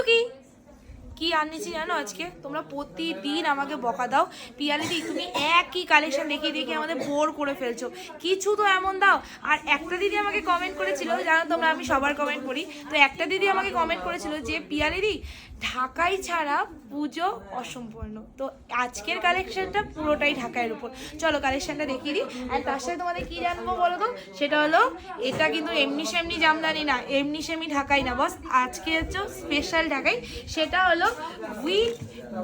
টুকি কি আনিয়েছি জানো আজকে? তোমরা প্রতিদিন আমাকে বকা দাও। পিয়ালিদি তুমি একই কালেকশন দেখিয়ে দেখিয়ে আমাদের বোর করে ফেলছো। কিছু তো এমন দাও। আর একটা দিদি আমাকে কমেন্ট করেছিল, জানো তোমরা, আমি সবার কমেন্ট করি তো একটা দিদি আমাকে কমেন্ট করেছিল যে পিয়ালিদি ঢাকাই ছাড়া পুজো অসম্পূর্ণ। তো আজকের কালেকশনটা পুরোটাই ঢাকাইয়ের উপর। চলো কালেকশনটা দেখিয়ে দিই। আর তার সাথে তোমাদের কি জানব বলো তো? সেটা হলো, এটা কিন্তু এমনি সেমনি জামদানি না, এমনি সেমনি ঢাকাই না, বস। আজকে হচ্ছে স্পেশাল ঢাকাই। সেটা হলো উইথ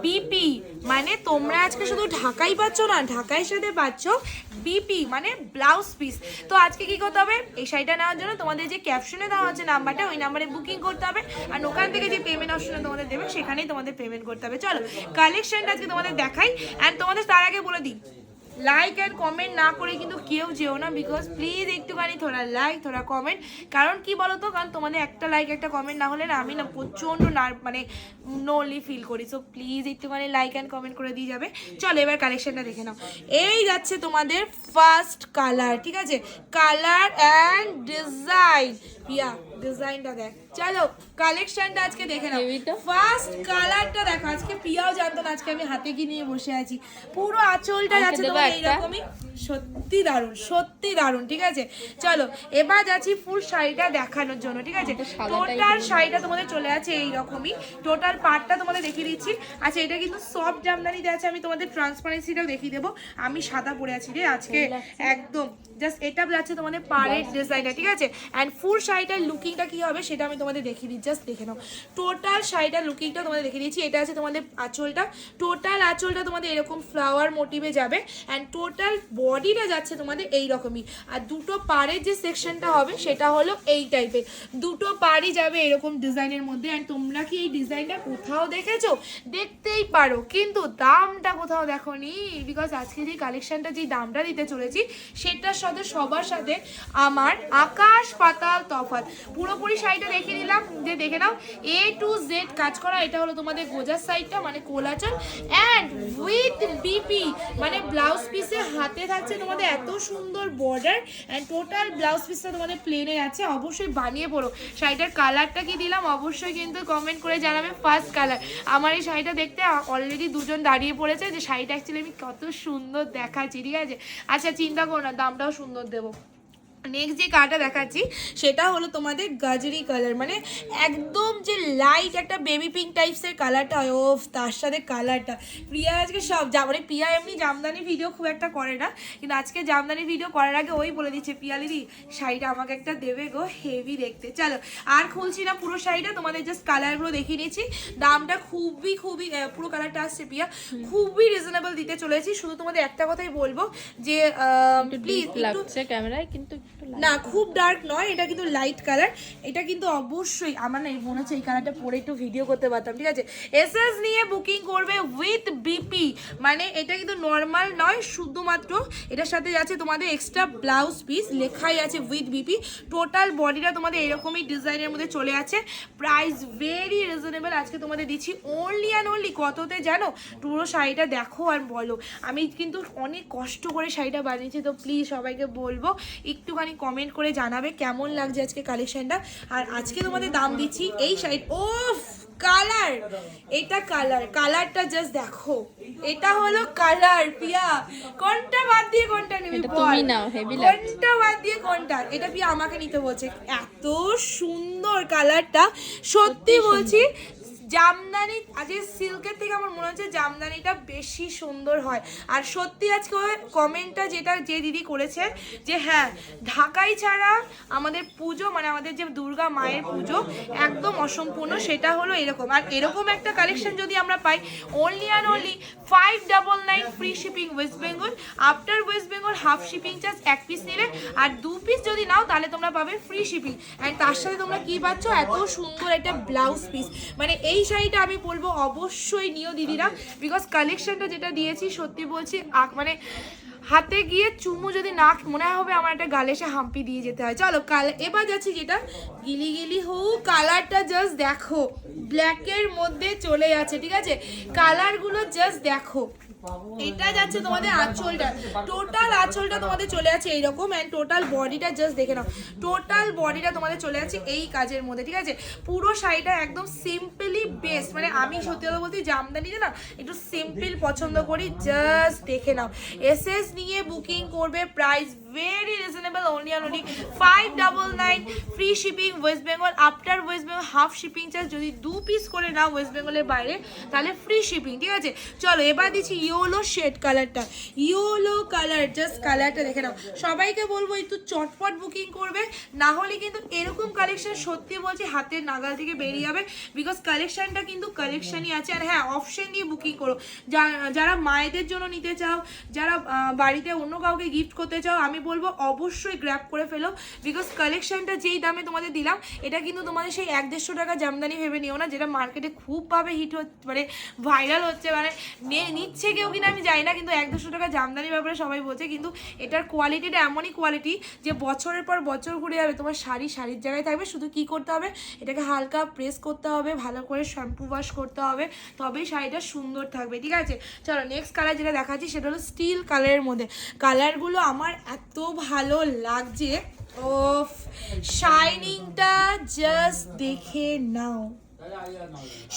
বিপি মানে তোমরা আজকে শুধু ঢাকাই পাচ্ছ না, ঢাকাইয়ের সাথে পাচ্ছ বিপি মানে ব্লাউজ পিস তো আজকে কি করতে হবে? এই শাড়িটা নেওয়ার জন্য তোমাদের যে ক্যাপশনে দেওয়া হচ্ছে নাম্বারটা, ওই নাম্বারে বুকিং করতে হবে। আর ওখান থেকে যে পেমেন্ট অপশনে তোমাদের দেবে, সেখানেই তোমাদের পেমেন্ট করতে হবে। চলো কালেকশনটা আজকে তোমাদের দেখাই। অ্যান্ড তোমাদের তার আগে বলে দিই লাইক অ্যান্ড কমেন্ট না করে কিন্তু কেউ যেও না বিকজ প্লিজ একটুখানি থোড়া লাইক থোড়া কমেন্ট কারণ কি বলো তো কারণ তোমাদের একটা লাইক একটা কমেন্ট না হলে না আমি না প্রচণ্ড না মানে নোলি ফিল করি। সো প্লিজ একটুখানি লাইক অ্যান্ড কমেন্ট করে দিয়ে যাবে। চলো এবার কালেকশানটা দেখে নাও। এই যাচ্ছে তোমাদের ফার্স্ট কালার ঠিক আছে? কালার অ্যান্ড ডিজাইন ইয়া ডিজাইনটা দেখ। চলো কালেকশনটা আজকে দেখে নাও। ফার্স্ট কালারটা দেখো আজকে পিয়াও জানতো না আজকে আমি হাতে কি নিয়ে বসে আছি। পুরো আঁচলটা যাচ্ছে তোমার এইরকমই। সত্যি দারুণ সত্যি দারুণ ঠিক আছে? চলো এবার যাচ্ছি ফুল শাড়িটা দেখানোর জন্য ঠিক আছে? টোটাল শাড়িটা তোমাদের চলে আছে এইরকমই। টোটাল পার্টটা তোমাদের দেখিয়ে দিচ্ছি। আচ্ছা এটা কিন্তু সফট জামদানিতে আছে আমি তোমাদের ট্রান্সপারেন্সিটাও দেখিয়ে দেবো। আমি সাদা পরে আছি রে আজকে একদম। জাস্ট এটা যাচ্ছে তোমাদের পাড়ের ডিজাইনটা ঠিক আছে? অ্যান্ড ফুল শাড়িটার লুকিংটা কি হবে সেটা আমি তোমাদের দেখিয়ে দিই জাস্ট দেখে নাও। টোটাল শাড়িটার লুকিংটা তোমাদের দেখিয়ে দিয়েছি এটা আছে তোমাদের আঁচলটা। টোটাল আঁচলটা তোমাদের এরকম ফ্লাওয়ার মোটিভে যাবে। অ্যান্ড টোটাল বডিটা যাচ্ছে তোমাদের এই রকমই আর দুটো পাড়ের যে সেকশনটা হবে, সেটা হলো এই টাইপের দুটো পাড়ই যাবে এরকম ডিজাইনের মধ্যে। অ্যান্ড তোমরা কি এই ডিজাইনটা কোথাও দেখেছ? দেখতেই পারো। কিন্তু দামটা কোথাও দেখো নি বিকজ আজকে যে কালেকশনটা যে দামটা দিতে চলেছি, সেটার সাথে সবার সাথে আমার আকাশ পাতাল তফাৎ। পুরোপুরি শাড়িটা দেখে নিলাম, যে দেখে নাও এ টু জেড কাজ করা, এটা হলো তোমাদের গোজার সাইডটা মানে কোলাচল অ্যান্ড উইথ বিপি মানে ব্লাউজ পিসে হাতে থাকছে তোমাদের এত সুন্দর বর্ডার অ্যান্ড টোটাল ব্লাউজ পিসটা তোমাদের প্লেনে আছে, অবশ্যই বানিয়ে পড়ো। শাড়িটার কালারটা কি দিলাম, অবশ্যই কিন্তু কমেন্ট করে জানাবে ফার্স্ট কালার আমার এই শাড়িটা দেখতে অলরেডি দুজন দাঁড়িয়ে পড়েছে, যে শাড়িটা অ্যাকচুয়ালি আমি কত সুন্দর দেখাচ্ছি, ঠিক আছে? আচ্ছা চিন্তা করো না, দামটাও সুন্দর দেবো। নেক্সট যে কালারটা দেখাচ্ছি সেটা হলো তোমাদের গাজরি কালার মানে একদম যে লাইট একটা বেবি পিঙ্ক টাইপসের কালারটা হয় ও তার সাথে কালারটা প্রিয়া আজকে সব যা মানে প্রিয়া এমনি জামদানি ভিডিও খুব একটা করে না কিন্তু আজকে জামদানি ভিডিও করার আগে ওই বলে দিচ্ছে প্রিয়া দিদি শাড়িটা আমাকে একটা দেবে গো হেভি দেখতে। চলো আর খুলছি না পুরো শাড়িটা তোমাদের জাস্ট কালারগুলো দেখিয়ে নিয়েছি দামটা খুবই খুবই পুরো কালারটা আসছে প্রিয়া। খুবই রিজনেবল দিতে চলেছি। শুধু তোমাদের একটা কথাই বলব যে প্লিজ লাগছে ক্যামেরায় কিন্তু। না খুব ডার্ক নয় এটা কিন্তু লাইট কালার এটা কিন্তু অবশ্যই আমার না এই মনে হচ্ছে এই কালারটা পরে একটু ভিডিও করতে পারতাম ঠিক আছে? এসএস নিয়ে বুকিং করবে উইথ বিপি মানে এটা কিন্তু নর্মাল নয় শুধুমাত্র এটার সাথে যাচ্ছে তোমাদের এক্সট্রা ব্লাউজ পিস লেখাই আছে উইথ বিপি টোটাল বডিটা তোমাদের এরকমই ডিজাইনের মধ্যে চলে আছে। প্রাইস ভেরি রিজনেবল আজকে তোমাদের দিচ্ছি অনলি অ্যান্ড অনলি কততে জানো? পুরো শাড়িটা দেখো আর বলো। আমি কিন্তু অনেক কষ্ট করে শাড়িটা বানিয়েছি তো প্লিজ সবাইকে বলব একটুখানি কমেন্ট করে জানাবে কেমন লাগছে আজকে কালেকশনটা আর আজকে তোমাদের দাম দিচ্ছি এই শাড়ি ও কালার এটা কালার কালারটা জাস্ট দেখো। এটা হলো কালার পিয়া। কোনটা বাদ দিয়ে কোনটা নিবি তুমি নাও, লাগছে। কোনটা বাদ দিয়ে কোনটা? এটা পিয়া আমাকে নিতে বলছে। এত সুন্দর কালারটা সত্যি বলছি জামদানি, আজকে সিল্কের থেকে আমার মনে হচ্ছে জামদানিটা বেশি সুন্দর হয়। আর সত্যি আজকে কমেন্টটা যেটা যে দিদি করেছে, যে হ্যাঁ ঢাকাই ছাড়া আমাদের পুজো মানে আমাদের যে দুর্গা মায়ের পুজো একদম অসম্পূর্ণ, সেটা হলো এরকম। আর এরকম একটা কালেকশন যদি আমরা পাই only and only five double nine free shipping West Bengal after West Bengal half shipping charge এক পিস নিলে, আর দু পিস যদি নাও, তাহলে তোমরা পাবে ফ্রি শিপিং অ্যান্ড তার সাথে তোমরা কি পাচ্ছ? এত সুন্দর একটা ব্লাউজ পিস মানে এই শাড়িটা আমি বলব অবশ্যই নিও দিদিরা বিকজ কালেকশনটা যেটা দিয়েছি, সত্যি বলছি মানে হাতে গিয়ে চুমু যদি না মনে হবে, আমার একটা গালে এসে হাম্পি দিয়ে যেতে হয়। চলো, কাল এবার যাচ্ছি যেটা গিলি গিলি হু কালারটা জাস্ট দেখো ব্ল্যাকের মধ্যে চলে যাচ্ছে, ঠিক আছে? কালারগুলো জাস্ট দেখো। এটা যাচ্ছে তোমাদের আঁচলটা। টোটাল আঁচলটা তোমাদের চলে আছে এইরকম অ্যান্ড টোটাল বডিটা জাস্ট দেখে নাও। টোটাল বডিটা তোমাদের চলে যাচ্ছে এই কাজের মধ্যে ঠিক আছে? পুরো শাড়িটা একদম সিম্পলি বেস্ট মানে আমি সত্যি কথা বলতে জামদানিতে না একটু সিম্পল পছন্দ করি জাস্ট দেখে নাও। এস এস নিয়ে বুকিং করবে price very reasonable only on only five double nine free shipping West Bengal after West Bengal half shipping charge যদি দু পিস করে নাও ওয়েস্ট বেঙ্গলের বাইরে তাহলে ফ্রি শিপিং ঠিক আছে? চলো এবার দিচ্ছি ইয়োলো শেড কালারটা ইয়োলো কালার জাস্ট কালারটা দেখে নাও। সবাইকে বলব একটু চটপট বুকিং করবে। না হলে কিন্তু এরকম কালেকশন সত্যি বলছি হাতের নাগাল থেকে বেরিয়ে যাবে। বিকজ কালেকশনটা কিন্তু কালেকশনই আছে। আর হ্যাঁ অপশন দিয়ে বুকিং করো। যারা মায়েদের জন্য নিতে চাও, যারা বাড়িতে অন্য কাউকে গিফট করতে চাও, আমি বলব অবশ্যই গ্র্যাপ করে ফেলো। বিকজ কালেকশনটা যেই দামে তোমাদের দিলাম, এটা কিন্তু তোমাদের সেই এক দেড়শো টাকা জামদানি ভেবে নিও না, যেটা মার্কেটে খুবভাবে হিট হচ্ছে মানে ভাইরাল হচ্ছে মানে নিচ্ছে কেউ কিনা আমি জানি না, কিন্তু এক দুশো টাকা জামদানি ব্যাপারে সবাই বলছে, কিন্তু এটার কোয়ালিটিটা এমনই কোয়ালিটি যে বছরের পর বছর ঘুরে যাবে। তোমার শাড়ি শাড়ির জায়গায় থাকবে, শুধু কি করতে হবে? এটাকে হালকা প্রেস করতে হবে, ভালো করে শ্যাম্পু ওয়াশ করতে হবে, তবেই শাড়িটা সুন্দর থাকবে, ঠিক আছে? চলো নেক্সট কালার যেটা দেখাচ্ছি, সেটা হলো স্টিল কালারের মধ্যে। কালারগুলো আমার এত ভালো লাগছে ও শাইনিংটা জাস্ট দেখে নাও।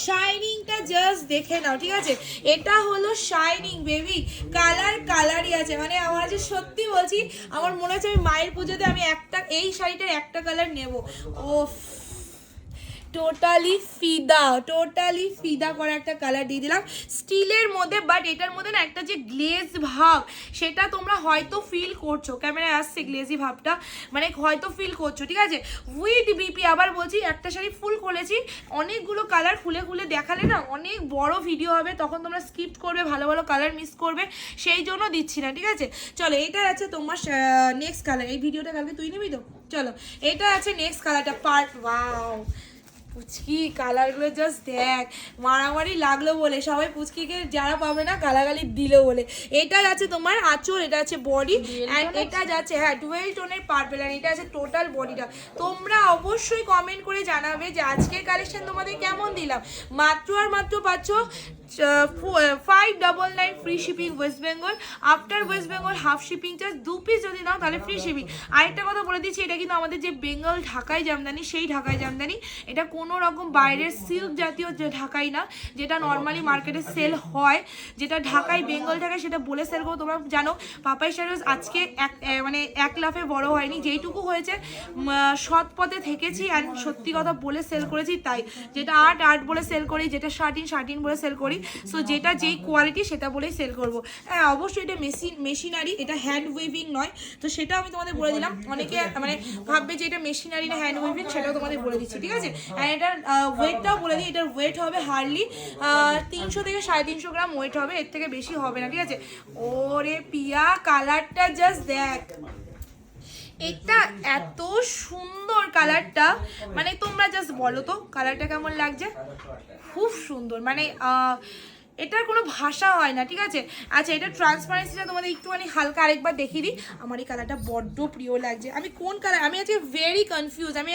শাইনিংটা জাস্ট দেখে নাও, ঠিক আছে? এটা হলো শাইনিং বেবি কালার কালারই আছে। মানে আমার যে সত্যি বলছি, আমার মনে হচ্ছে আমি মায়ের পুজোতে আমি একটা, এই শাড়িটার একটা কালার নেব। ওফ। টোটালি ফিদা টোটালি ফিদা করা একটা কালার দিয়ে দিলাম। স্টিলের মধ্যে বাট এটার মধ্যে না একটা যে গ্লেজ ভাব, সেটা তোমরা হয়তো ফিল করছ। ক্যামেরায় আসছে গ্লেজি ভাবটা মানে হয়তো ফিল করছ, ঠিক আছে? উইথ বিপি আবার বলছি, একটা শাড়ি ফুল খুলেছি। অনেকগুলো কালার খুলে খুলে দেখালে না অনেক বড় ভিডিও হবে, তখন তোমরা স্কিপ করবে, ভালো ভালো কালার মিস করবে। সেই জন্য দিচ্ছি না, ঠিক আছে? চলো, এটা আছে তোমার নেক্সট কালার এই ভিডিওটা কালকে তুই নিবি তো? চলো, এটা আছে নেক্সট কালারটা পার্ট ওয়াও পুচকি কালারগুলো জাস্ট দেখ। মারামারি লাগল বলে সবাই পুচকিকে যারা পাবে না গালাগালি দিল বলে। এটা যাচ্ছে তোমার আঁচল এটা আছে বডি অ্যান্ড এটা যাচ্ছে হ্যাঁ টুয়েলভ টোনের পার্পেল আর এটা আছে টোটাল বডিটা তোমরা অবশ্যই কমেন্ট করে জানাবে যে আজকের কালেকশন তোমাদের কেমন দিলাম। মাত্র আর মাত্র পাচ্ছ five double nine free shipping West Bengal after West Bengal half shipping charge দু পিস যদি নাও, তাহলে ফ্রি শিপিং আরেকটা কথা বলে দিচ্ছি, এটা কিন্তু আমাদের যে বেঙ্গল ঢাকাই জামদানি, সেই ঢাকাই জামদানি, এটা কোনো রকম বাইরের সিল্ক জাতীয় যে ঢাকাই না, যেটা নর্মালি মার্কেটে সেল হয়। যেটা ঢাকায় বেঙ্গল ঢাকায় সেটা বলে সেল করো তোমরা জানো, পাপাই শাড়িজ আজকে এক মানে এক লাফে বড় হয়নি। যেইটুকু হয়েছে সৎ পথে থেকেছি অ্যান্ড সত্যি কথা বলে সেল করেছি তাই। যেটা আর্ট আর্ট বলে সেল করি, যেটা শার্টিন শার্টিন বলে সেল করি সো যেটা যেই কোয়ালিটি সেটা বলেই সেল করব। হ্যাঁ অবশ্যই এটা মেশিন মেশিনারি এটা হ্যান্ড উইভিং নয়। তো সেটা আমি তোমাদের বলে দিলাম। অনেকে মানে ভাববে যে এটা মেশিনারি না হ্যান্ড উইভিং সেটাও তোমাদের বলে দিচ্ছি, ঠিক আছে? অ্যান্ড এটার ওয়েটটাও বলে দিই। এটার ওয়েট হবে হার্ডলি তিনশো থেকে সাড়ে তিনশো গ্রাম ওয়েট হবে। এর থেকে বেশি হবে না, ঠিক আছে? ওরে পিয়া কালারটা জাস্ট দেখ। এটা এত সুন্দর কালারটা। মানে তোমরা জাস্ট বলো তো, কালারটা কেমন লাগছে? খুব সুন্দর। মানে এটার কোনো ভাষা হয় না, ঠিক আছে? আচ্ছা এটা ট্রান্সপারেন্সিটা তোমাদের একটুখানি হালকা আরেকবার দেখিয়ে দিই। আমার এই কালারটা বড্ড প্রিয় লাগছে। আমি কোন কালার আমি আজকে ভেরি কনফিউজ আমি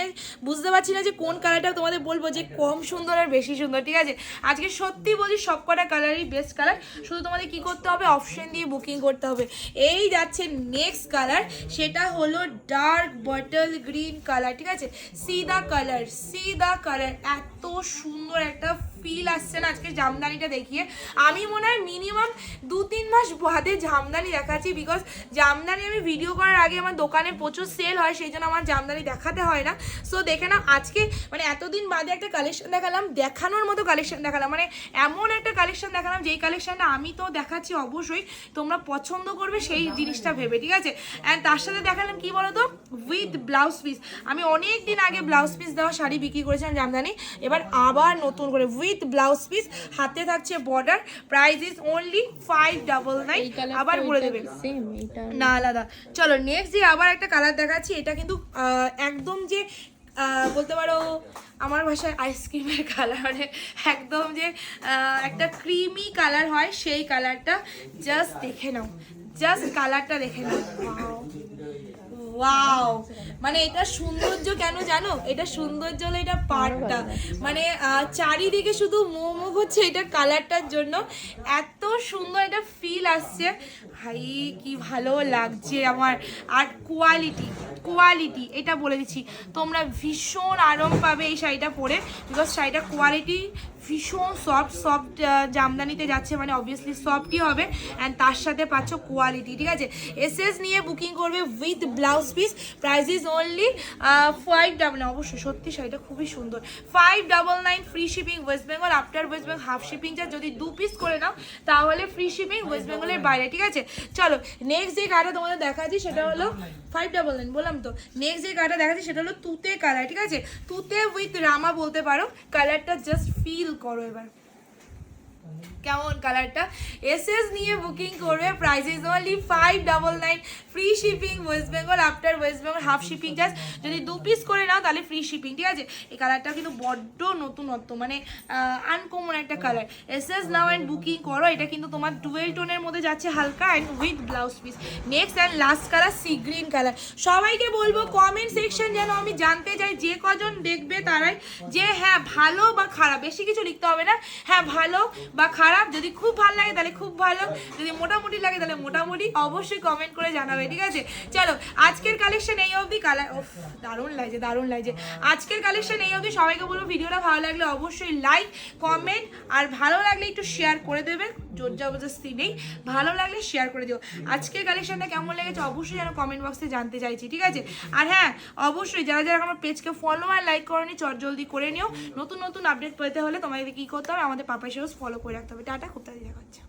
বুঝতে পারছি না যে কোন কালারটা তোমাদের বলব যে কম সুন্দর আর বেশি সুন্দর, ঠিক আছে? আজকে সত্যি বলছি সব কটা কালারই বেস্ট কালার শুধু তোমাদের কি করতে হবে? অপশন দিয়ে বুকিং করতে হবে। এই যাচ্ছে নেক্সট কালার সেটা হলো ডার্ক বটল গ্রিন কালার ঠিক আছে? See the colour see the colour এত সুন্দর একটা ফিল আসছে না আজকে জামদানিটা দেখিয়ে। আমি মনে হয় মিনিমাম দু তিন মাস বাদে জামদানি দেখাচ্ছি বিকজ জামদানি আমি ভিডিও করার আগে আমার দোকানে প্রচুর সেল হয়, সেই জন্য আমার জামদানি দেখাতে হয় না। সো দেখে না আজকে মানে এতদিন বাদে একটা কালেকশন দেখালাম, দেখানোর মতো কালেকশন দেখালাম মানে এমন একটা কালেকশন দেখালাম, যেই কালেকশনটা আমি তো দেখাচ্ছি অবশ্যই, তোমরা পছন্দ করবে সেই জিনিসটা ভেবে, ঠিক আছে? অ্যান্ড তার সাথে দেখালাম কি বলতো? উইথ ব্লাউজ পিস আমি অনেক দিন আগে ব্লাউজ পিস দেওয়া শাড়ি বিক্রি করেছিলাম জামদানি, এবার আবার নতুন করে উইথ ব্লাউজ পিস হাতে থাকছে border price is only five double nine আবার বলে দেবে না আলাদা চলো নেক্সট যে আবার একটা কালার দেখাচ্ছি এটা কিন্তু একদম যে বলতে পারো আমার ভাষায় আইসক্রিমের কালার মানে একদম যে একটা ক্রিমি কালার হয় সেই কালারটা জাস্ট দেখে নাও। জাস্ট কালারটা দেখে নাও। ওয়াও মানে এটা সৌন্দর্য কেন জানো? এটা সৌন্দর্য হলো এটা পাড়টা মানে চারিদিকে শুধু মোমো হচ্ছে এটা কালারটার জন্য। এত সুন্দর একটা ফিল আসছে। ভাই কি ভালো লাগছে আমার। আর কোয়ালিটি কোয়ালিটি এটা বলে দিচ্ছি। তোমরা ভীষণ আরাম পাবে এই শাড়িটা পরে। বিকজ শাড়িটা কোয়ালিটি ভীষণ সফট সফট জামদানিতে যাচ্ছে মানে অবভিয়াসলি সফটই হবে অ্যান্ড তার সাথে পাচ্ছ কোয়ালিটি ঠিক আছে? এসএস নিয়ে বুকিং করবে with blouse piece price is only five double অবশ্যই সত্যি শাড়িটা খুবই সুন্দর। Five double nine free shipping West Bengal after West Bengal half shipping charge যদি দু পিস করে নাও তাহলে ফ্রি শিপিং ওয়েস্ট বেঙ্গলের বাইরে ঠিক আছে? চলো নেক্সট যে গাড়িটা তোমাদের দেখাচ্ছি সেটা হলো ফাইভ ডাবল নাইন বললাম তো। নেক্সট যে গাড়িটা দেখাচ্ছি সেটা হলো তুতে কালার ঠিক আছে? তুতে উইথ রামা বলতে পারো কালারটা জাস্ট ফিল করো এবার। কেমন কালারটা? এসএস নিয়ে বুকিং করবে price is only five double nine free shipping West Bengal after West Bengal half shipping charge যদি দু পিস করে নাও, তাহলে ফ্রি শিপিং ঠিক আছে? এই কালারটা কিন্তু বড্ড নতুনত্ব মানে আনকমন একটা কালার। এসএস নাও অ্যান্ড বুকিং করো, এটা কিন্তু তোমার টুয়েল টোনের মধ্যে যাচ্ছে হালকা and with blouse piece next and last colour sea green colour সবাইকে বলব কমেন্ট সেকশন যেন আমি জানতে চাই, যে কজন দেখবে তারাই, যে হ্যাঁ ভালো বা খারাপ, বেশি কিছু লিখতে হবে না। হ্যাঁ ভালো বা খারাপ, যদি খুব ভালো লাগে তাহলে খুব ভালো, যদি মোটামুটি লাগে তাহলে মোটামুটি অবশ্যই কমেন্ট করে জানাবে, ঠিক আছে? চলো, আজকের কালেকশন এই অবধি কালার দারুণ লাগছে দারুণ লাগছে। আজকের কালেকশন এই অবধি সবাইকে বলব ভিডিওটা ভালো লাগলে অবশ্যই লাইক কমেন্ট আর ভালো লাগলে একটু শেয়ার করে দেবে, জোর জবরদস্তি নেই, ভালো লাগলে শেয়ার করে দিও। আজকের কালেকশনটা কেমন লেগেছে অবশ্যই যেন কমেন্ট বক্সে জানতে চাইছি, ঠিক আছে? আর হ্যাঁ অবশ্যই যারা যারা আমার পেজকে ফলো আর লাইক করনি, চট জলদি করে নিও। নতুন নতুন আপডেট পেতে হলে তোমাদের কি করতে হবে? আমাদের পাপা সেও ফলো করে রাখতে হবে। টাটা খুব তাড়াতাড়ি দেখা হচ্ছে।